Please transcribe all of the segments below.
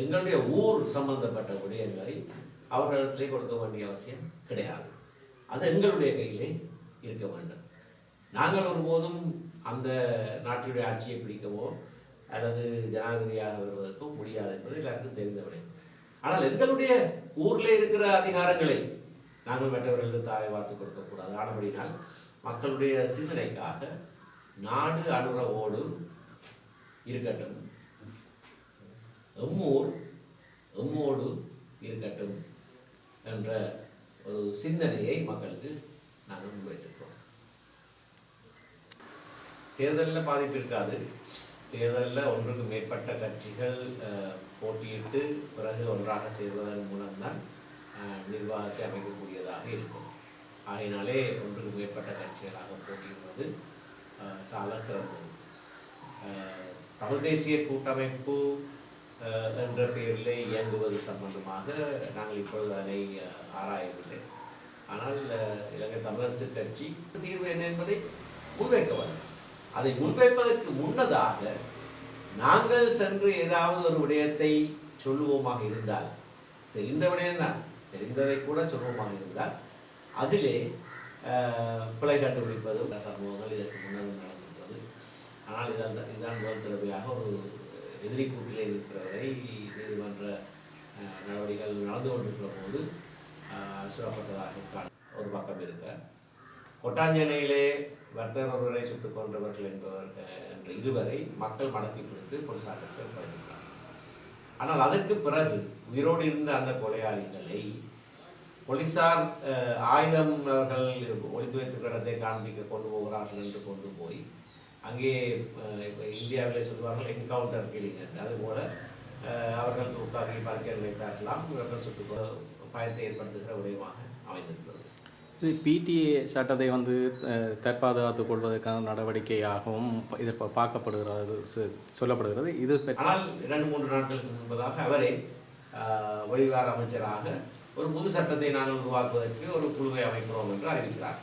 எங்களுடைய ஊர் சம்பந்தப்பட்ட விடயங்களை அவர்களிடத்திலே கொடுக்க வேண்டிய அவசியம் கிடையாது. அது எங்களுடைய கையிலே இருக்க வேண்டும். நாங்கள் ஒருபோதும் அந்த நாட்டினுடைய ஆட்சியை பிடிக்கவோ அல்லது ஜனாதிபதியாக வருவதற்கோ முடியாது என்பது எல்லாருக்கும் தெரிந்தவரை ஆனால் எங்களுடைய ஊரில் இருக்கிற அதிகாரங்களை நாங்கள் மற்றவர்களுக்கு தாரை வார்த்து கொடுக்கக்கூடாது ஆனபடினால் மக்களுடைய சிந்தனைக்காக நாடு அனுரவோடு இருக்கட்டும். எம்மூர் எம்மோடு இருக்கட்டும் என்ற ஒரு சிந்தனையை மக்களுக்கு நாங்கள் முன்வைத்திருக்கிறோம் தேர்தலில் பாதிப்பு இருக்காது. தேர்தலில் ஒன்றுக்கு மேற்பட்ட கட்சிகள் அஹ், போட்டியிட்டு பிறகு ஒன்றாக சேர்வதன் மூலம்தான் நிர்வாகத்தை அமைக்கக்கூடியதாக இருக்கும். ஆகையினாலே ஒன்றுக்கு மேற்பட்ட கட்சிகளாக போட்டியிடுவது அஹ், சால சிறந்தது. அஹ், தமிழ் தேசிய கூட்டமைப்பு என்ற பெயரில் இயங்குவது சம்பந்தமாக நாங்கள் இப்பொழுது அதை ஆராயவில்லை. ஆனால் இலங்கை தமிழரசு கட்சி தீர்வு என்ன என்பதை முன்வைக்க வேண்டும் அதை முன்வைப்பதற்கு முன்னதாக நாங்கள் சென்று ஏதாவது ஒரு விடயத்தை சொல்லுவோமாக இருந்தால் தெரிந்த விடயம்தான் தெரிந்ததை கூட சொல்லுவோமாக இருந்தால் அதிலே பிழை கண்டுபிடிப்பது சம்பவங்கள் இதற்கு முன்னர் நடந்திருப்பது ஆனால் இதான் இதுதான் முதல் தடவையாக ஒரு எதிரி கூட்டிலே இருக்கிறவரை நீதிமன்ற நடவடிக்கைகள் நடந்து கொண்டிருக்கிற போது சுடப்பட்டதாக காண- ஒரு பக்கம் இருக்க. கொட்டாஞ்சனையிலே வர்த்தகர் ஒருவரை சுட்டுக் கொன்றவர்கள் என்பவர் என்ற இருவரை மக்கள் மடக்கி கொடுத்து போலீசாருக்கு ஒப்படைத்தார் ஆனால் அதற்கு பிறகு உயிரோடு இருந்த அந்த கொலையாளிகளை போலீசார் ஆயுதம் அவர்கள் ஒழித்து வைத்து கிடத்தை காண்பிக்க கொண்டு போகிறார்கள் என்று கொண்டு போய் அங்கே இப்ப இந்தியாவிலே சொல்வார்கள் என்கவுண்டர் கில்லிங் அதுபோல அவர்கள் துப்பாக்கி பார்க்க நினைத்தார்களாம் இவர்கள் சுட்டு பயத்தை ஏற்படுத்துகிற விடயமாக அமைந்திருக்கிறது. இது பிடிஏ சட்டத்தை வந்து தற்பாதுகாத்துக் கொள்வதற்கான நடவடிக்கையாகவும் இது ப- பார்க்கப்படுகிறது சொல்லப்படுகிறது. இது ஆனால் இரண்டு மூன்று நாட்களுக்கு முன்பதாக அவரே வெளிவார அமைச்சராக ஒரு புது சட்டத்தை நாங்கள் உருவாக்குவதற்கு ஒரு குழுவை அமைக்கிறோம் என்று அறிவிக்கிறார்.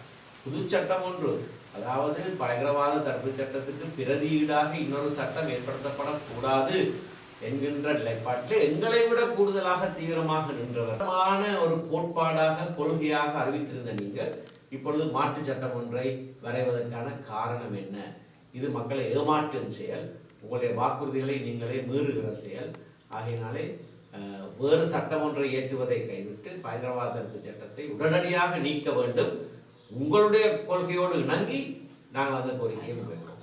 புது சட்டம் ஒன்று அதாவது பயங்கரவாத தடுப்பு சட்டத்துக்கு பிரதியீடாக இன்னொரு சட்டம் ஏற்படுத்தப்படக்கூடாது என்கின்ற நிலைப்பாட்டில் எங்களை விட கூடுதலாக தீவிரமாக நின்றவரமான ஒரு கோட்பாடாக கொள்கையாக அறிவித்திருந்த நீங்கள் இப்பொழுது மாற்று சட்டம் ஒன்றை வரைவதற்கான காரணம் என்ன? இது மக்களை ஏமாற்றும் செயல் உங்களுடைய வாக்குறுதிகளை நீங்களே மீறுகிற செயல். ஆகையினாலே வேறு சட்டம் ஒன்றை ஏற்றுவதை கைவிட்டு பயங்கரவாத தடுப்பு சட்டத்தை உடனடியாக நீக்க வேண்டும். உங்களுடைய கொள்கையோடு இணங்கி நாங்கள் அந்த கோரிக்கையை முன்வைக்கிறோம்.